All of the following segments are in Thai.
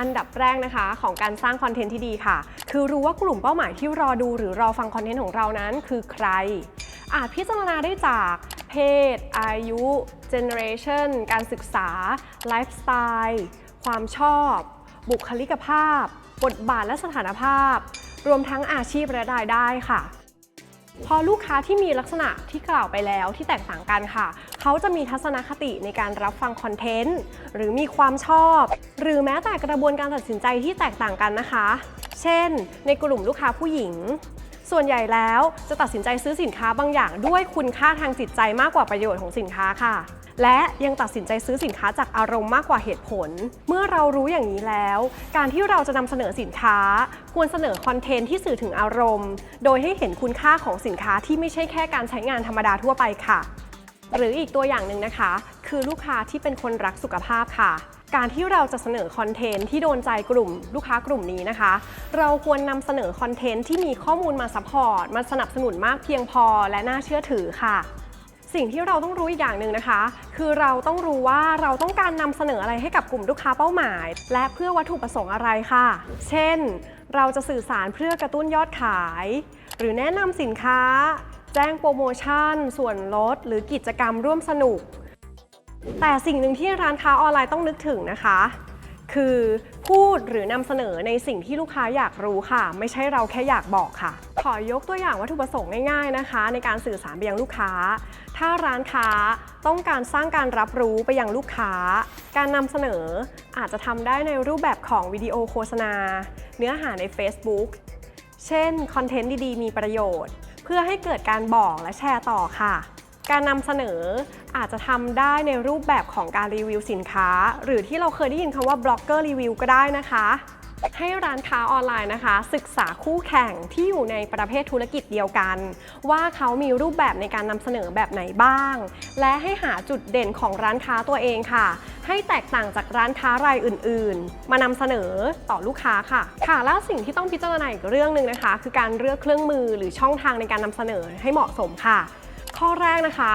อันดับแรกนะคะ ของการสร้างคอนเทนต์ที่ดีค่ะ คือรู้ว่ากลุ่มเป้าหมายที่รอดูหรือรอฟังคอนเทนต์ของเรานั้นคือใคร อาจพิจารณาได้จากเพศ อายุ generation การศึกษาไลฟ์สไตล์ความชอบ บุคลิกภาพ บทบาทและสถานภาพ รวมทั้งอาชีพและรายได้ค่ะ พอลูกค้าที่มีลักษณะที่กล่าวไปแล้วที่แตกต่างกันค่ะ เขาจะมีทัศนคติในการรับฟังคอนเทนต์หรือมีความชอบ หรือแม้แต่กระบวนการตัดสินใจที่แตกต่างกันนะคะ เช่น ในกลุ่มลูกค้าผู้หญิง ส่วนใหญ่แล้วจะตัดสินใจซื้อสินค้าบางอย่าง ด้วยคุณค่าทางจิตใจมากกว่าประโยชน์ของสินค้าค่ะ และยังตัดสินใจซื้อสินค้าจากอารมณ์มากกว่าเหตุผล เมื่อเรารู้อย่างนี้แล้ว การที่เราจะนำเสนอสินค้า ควรเสนอคอนเทนต์ที่สื่อถึงอารมณ์ โดยให้เห็นคุณค่าของสินค้าที่ไม่ใช่แค่การใช้งานธรรมดาทั่วไปค่ะ หรืออีกตัวอย่างหนึ่งนะคะ คือลูกค้าที่เป็นคนรักสุขภาพค่ะ การที่เราจะเสนอคอนเทนต์ที่โดนใจกลุ่มลูกค้ากลุ่มนี้นะคะ เราควรนำเสนอคอนเทนต์ที่มีข้อมูลมาซัพพอร์ตมาสนับสนุนมากเพียงพอและน่าเชื่อถือค่ะ สิ่งที่เราต้องรู้อีกอย่างหนึ่งนะคะ คือเราต้องรู้ว่าเราต้องการนำเสนออะไรให้กับกลุ่มลูกค้าเป้าหมาย และเพื่อวัตถุประสงค์อะไรค่ะ เช่น เราจะสื่อสารเพื่อกระตุ้นยอดขาย หรือแนะนำสินค้า แจ้งโปรโมชั่น ส่วนลด หรือกิจกรรมร่วมสนุก แต่สิ่งหนึ่งที่ร้านค้าออนไลน์ต้องนึกถึงนะคะ คือพูดหรือนำเสนอในสิ่งที่ลูกค้าอยากรู้ค่ะ ไม่ใช่เราแค่อยากบอกค่ะ ขอยกตัวอย่างวัตถุประสงค์ง่ายๆนะคะ ในการสื่อสารไปยังลูกค้า ถ้าร้านค้าต้องการสร้างการรับรู้ไปยังลูกค้า การนำเสนออาจจะทำได้ในรูปแบบของวิดีโอโฆษณา เนื้อหาใน Facebook เช่นคอนเทนต์ดีๆ มีประโยชน์ เพื่อให้เกิดการบอกและแชร์ต่อค่ะ การนำเสนออาจจะทำได้ในรูปแบบของการรีวิวสินค้า หรือที่เราเคยได้ยินคำว่าบล็อกเกอร์รีวิวก็ได้นะคะ ให้ร้านค้าออนไลน์นะคะ ศึกษาคู่แข่งที่อยู่ในประเภทธุรกิจเดียวกัน ว่าเขามีรูปแบบในการนำเสนอแบบไหนบ้าง และให้หาจุดเด่นของร้านค้าตัวเองค่ะ ให้แตกต่างจากร้านค้ารายอื่น ๆ มานำเสนอต่อลูกค้าค่ะ ค่ะแล้วสิ่งที่ต้องพิจารณาอีกเรื่องหนึ่งนะคะ คือการเลือกเครื่องมือหรือช่องทางในการนำเสนอให้เหมาะสมค่ะ ข้อแรกนะคะ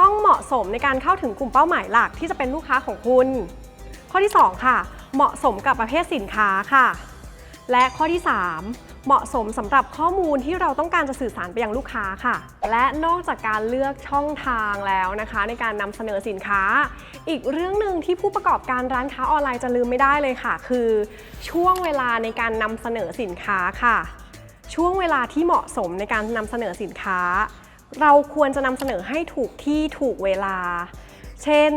ต้องเหมาะสมในการเข้าถึงกลุ่มเป้าหมายหลักที่จะเป็นลูกค้าของคุณ ข้อที่ 2 ค่ะ เหมาะสมกับประเภทสินค้าค่ะ และข้อที่ 3เหมาะสมสำหรับข้อมูลที่เราต้องการจะสื่อสารไปยังลูกค้าค่ะ และนอกจากการเลือกช่องทางแล้วนะคะ ในการนำเสนอสินค้า อีกเรื่องหนึ่งที่ผู้ประกอบการร้านค้าออนไลน์จะลืมไม่ได้เลยค่ะ คือ ช่วงเวลาในการนำเสนอสินค้าค่ะ ช่วงเวลาที่เหมาะสมในการนำเสนอสินค้า เราควรจะนำเสนอให้ถูกที่ถูกเวลา เช่น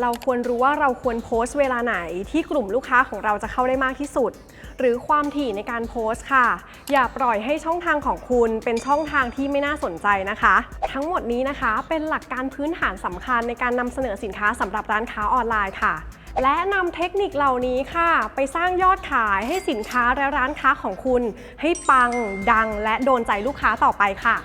เราควรรู้ว่าเราควรโพสต์เวลาไหนที่กลุ่มลูกค้าของเราจะเข้าได้มากที่สุด หรือความถี่ในการโพสต์ค่ะ อย่าปล่อยให้ช่องทางของคุณเป็นช่องทางที่ไม่น่าสนใจนะคะ ทั้งหมดนี้นะคะเป็นหลักการพื้นฐานสำคัญในการนำเสนอสินค้าสำหรับร้านค้าออนไลน์ค่ะและนำเทคนิคเหล่านี้ค่ะ ไปสร้างยอดขายให้สินค้าและร้านค้าของคุณ ให้ปัง ดังและโดนใจลูกค้าต่อไปค่ะ